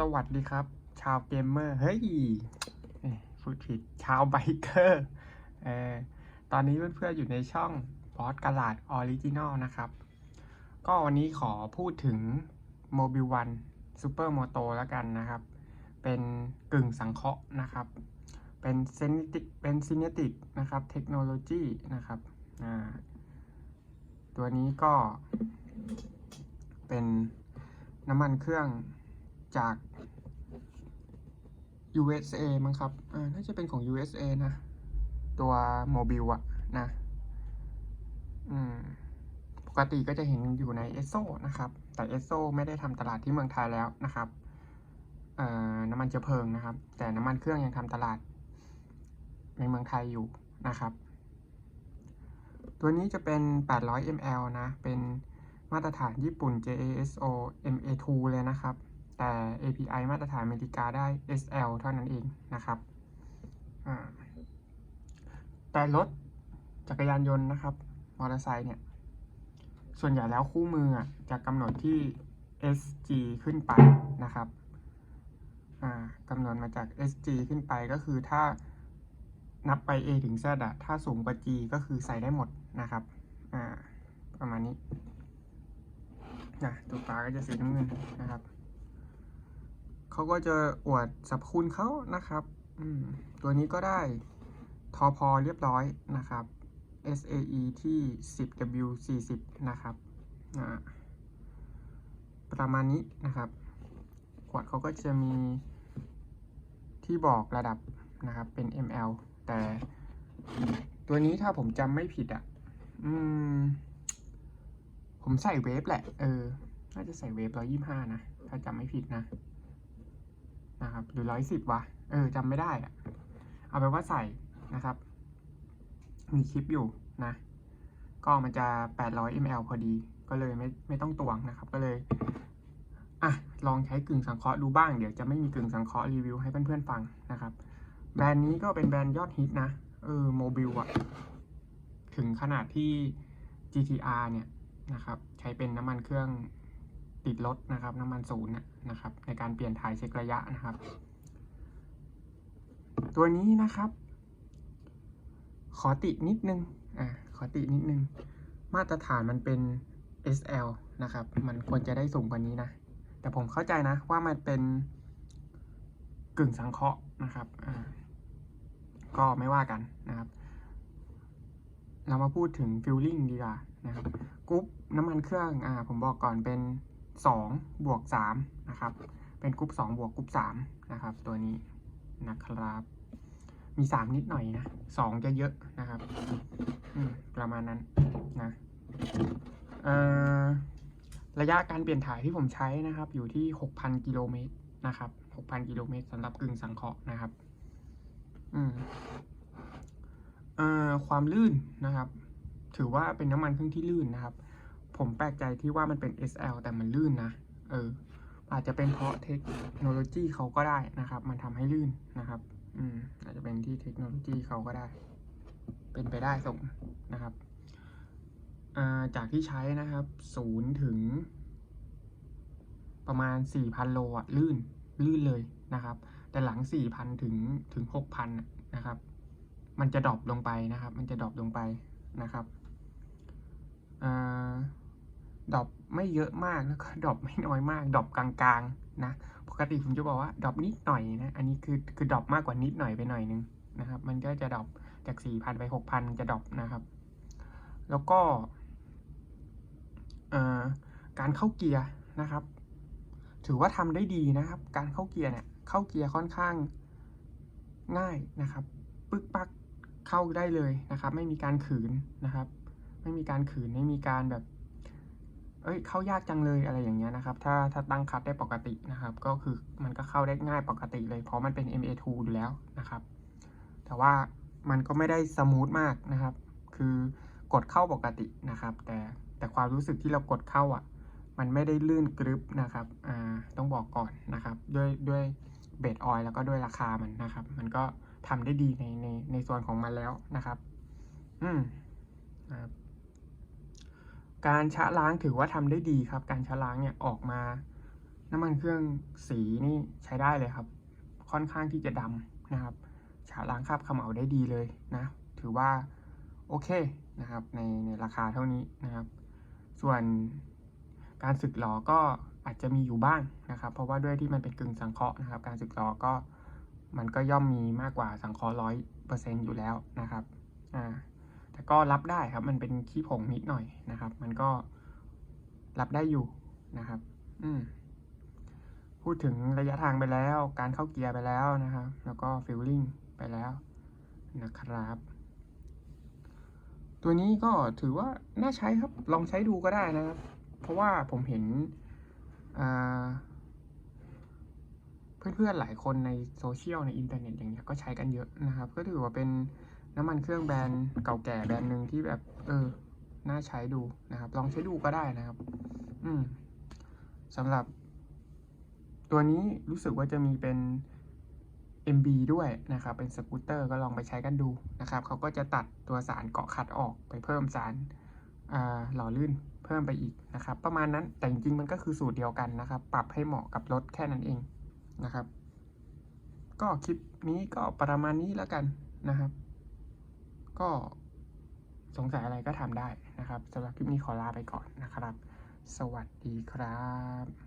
สวัสดีครับ ชาวเกมเมอร์ เฮ้ยเอ้ยพูดผิด ชาวไบเกอร์เออตอนนี้เพื่อนๆอยู่ในช่องบอสกลาดออริจินอลนะครับ ก็วันนี้ขอพูดถึง m o b i l One Super Moto แล้วกันนะครับ เป็นกึ่งสังเคราะห์นะครับ เป็นเซนิติเป็นซินเนติกนะครับ เทคโนโลยีนะครับอ่าตัวนี้ก็เป็นน้ำมันเครื่อง จาก USA มั้งครับ อ่า น่าจะเป็นของ USA นะ ตัวโมบิลอะนะ อืม ปกติก็จะเห็นอยู่ในเอสโซนะครับ แต่เอสโซไม่ได้ทำตลาดที่เมืองไทยแล้วนะครับ เอ่อ น้ำมันเชื้อเพลิงนะครับ แต่น้ำมันเครื่องยังทำตลาด ในเมืองไทยอยู่นะครับ ตัวนี้จะเป็น 800 ml นะ เป็นมาตรฐานญี่ปุ่น JASO MA2 เลยนะครับ แต่ API มาตรฐานอเมริกาได้ SL เท่านั้นเองนะครับแต่รถจักรยานยนต์นะครับมอเตอร์ไซค์เนี่ย ส่วนใหญ่แล้วคู่มือจะกำหนดที่ SG ขึ้นไปนะครับกำหนดมาจาก SG ขึ้นไปก็คือถ้านับไป A ถึง Z อะถ้าสูงกว่า G ก็คือใส่ได้หมดนะครับประมาณนี้นะตัวปลาก็จะสีน้ำเงินนะครับ เขาก็จะอวดสรรพคุณเขานะครับตัวนี้ก็ได้ทอพอเรียบร้อยนะครับ SAE ที่ 10W 40 นะครับประมาณนี้นะครับ ขวดเขาก็จะมีที่บอกระดับนะครับเป็น ml แต่ตัวนี้ถ้าผมจำไม่ผิดอะอืมผมใส่เวฟแหละ เออ น่าจะใส่เวฟร้อยยี่ห้านะ ถ้าจำไม่ผิดนะ นะครับ หรือร้อยสิบวะ เออจำไม่ได้อะเอาไปว่าใส่นะครับ มีคลิปอยู่นะ ก็มันจะ 800 ml พอดี ก็เลยไม่ไม่ต้องตวงนะครับ ก็เลย อะ ลองใช้กึ่งสังเคราะห์ดูบ้าง เดี๋ยวจะไม่มีกึ่งสังเคราะห์รีวิวให้เพื่อนๆฟังนะครับ แบรนด์นี้ก็เป็นแบรนด์ยอดฮิตนะ เออโมบิลอะถึงขนาดที่ GTR เนี่ยนะครับ ใช้เป็นน้ำมันเครื่อง ติดรถนะครับ น้ำมันศูนย์นะนะครับ ในการเปลี่ยนถ่ายเช็คระยะนะครับ ตัวนี้นะครับ ขอตินิดนึงอ่าขอตินิดนึง มาตรฐานมันเป็น SL นะครับ มันควรจะได้สูงกว่านี้นะ แต่ผมเข้าใจนะว่ามันเป็นกึ่งสังเคราะห์นะครับอ่าก็ไม่ว่ากันนะครับ เรามาพูดถึงฟิลลิ่งดีกว่านะครับกรุ๊ปน้ำมันเครื่องอ่าผมบอกก่อนเป็น สองบวกสามนะครับ เป็นกรุ๊ปสองบวกกรุ๊ปสามนะครับ ตัวนี้นะครับ มีสามนิดหน่อยนะสองจะเยอะนะครับประมาณนั้นนะระยะการเปลี่ยนถ่ายที่ผมใช้นะครับ อยู่ที่หกพันกิโลเมตรนะครับหกพันกิโลเมตรสำหรับกึ่งสังเคราะห์นะครับความลื่นนะครับ ถือว่าเป็นน้ำมันเครื่องที่ลื่นนะครับ ผมแปลกใจที่ว่ามันเป็น SL แต่มันลื่นนะ เออ อาจจะเป็นเพราะเทคโนโลยีเขาก็ได้นะครับ มันทำให้ลื่นนะครับ อืม อาจจะเป็นที่เทคโนโลยีเขาก็ได้ เป็นไปได้ส่งนะครับ จากที่ใช้นะครับศูนย์ถึง ประมาณ 4,000 โลอะลื่น ลื่นเลยนะครับ แต่หลัง 4,000 ถึงถึง 6,000 นะครับ มันจะดรอปลงไปนะครับ มันจะดรอปลงไปนะครับ อ่า ดรอปไม่เยอะมากแล้วก็ดรอปไม่น้อยมากดรอปกลางๆนะปกติผมจะบอกว่าดรอปนิดหน่อยนะอันนี้คือคือดรอปมากกว่านิดหน่อยไปหน่อยนึงนะครับ มันก็จะดรอปจากสี่พันไปหกพันจะดรอปนะครับ แล้วก็เอ่อการเข้าเกียร์นะครับ ถือว่าทำได้ดีนะครับ การเข้าเกียร์เนี่ยเข้าเกียร์ค่อนข้างง่ายนะครับ ปึ๊กปักเข้าได้เลยนะครับ ไม่มีการขืนนะครับ ไม่มีการขืนไม่มีการแบบ เอ้ยเข้ายากจังเลยอะไรอย่างเงี้ยนะครับถ้าถ้าตั้งคัดได้ปกตินะครับ ก็คือมันก็เข้าได้ง่ายปกติเลยเพราะมันเป็น MA2 อยู่แล้วนะครับ แต่ว่ามันก็ไม่ได้สมูทมากนะครับ คือกดเข้าปกตินะครับ แต่แต่ความรู้สึกที่เรากดเข้าอะ มันไม่ได้ลื่นกรึบนะครับอ่าต้องบอกก่อนนะครับ ด้วยด้วยเบสออยแล้วก็ด้วยราคามันนะครับ มันก็ทำได้ดีในในในส่วนของมันแล้วนะครับ อืมนะครับ การชะล้างถือว่าทำได้ดีครับ การชะล้างเนี่ยออกมา น้ำมันเครื่องสีนี่ใช้ได้เลยครับ ค่อนข้างที่จะดำนะครับฉาล้างคราบขม่าได้ดีเลยนะ ถือว่าโอเคนะครับในในราคาเท่านี้นะครับ ส่วนการสึกหลอก็อาจจะมีอยู่บ้างนะครับ เพราะว่าด้วยที่มันเป็นกึ่งสังเคราะห์นะครับ การสึกหลอก็มันก็ย่อมมีมากกว่าสังเคราะห์ร้อยเปอร์เซ็นต์อยู่แล้วนะครับอ่า แต่ก็รับได้ครับ มันเป็นขี้ผงนิดหน่อยนะครับ มันก็รับได้อยู่นะครับ อืมพูดถึงระยะทางไปแล้ว การเข้าเกียร์ไปแล้วนะครับ แล้วก็ฟิลลิ่งไปแล้วนะครับ ตัวนี้ก็ถือว่าน่าใช้ครับ ลองใช้ดูก็ได้นะครับ เพราะว่าผมเห็นเพื่อนๆหลายคนในโซเชียลในอินเทอร์เน็ตอย่างเงี้ยก็ใช้กันเยอะนะครับ ก็ถือว่าเป็น น้ำมันเครื่องแบรนด์เก่าแก่แบรนด์หนึ่งที่แบบ เออ น่าใช้ดูนะครับ ลองใช้ดูก็ได้นะครับ อืมสำหรับ ตัวนี้รู้สึกว่าจะมีเป็น MB ด้วยนะครับ เป็นสกูตเตอร์ก็ลองไปใช้กันดูนะครับ เขาก็จะตัดตัวสารเกาะขัดออกไปเพิ่มสารอ่าหล่อลื่นเพิ่มไปอีกนะครับ ประมาณนั้นแต่จริงๆมันก็คือสูตรเดียวกันนะครับ ปรับให้เหมาะกับรถแค่นั้นเองนะครับ ก็คลิปนี้ก็ประมาณนี้แล้วกันนะครับ ก็สงสัยอะไรก็ทำได้นะครับสำหรับคลิปนี้ขอลาไปก่อนนะครับ สวัสดีครับ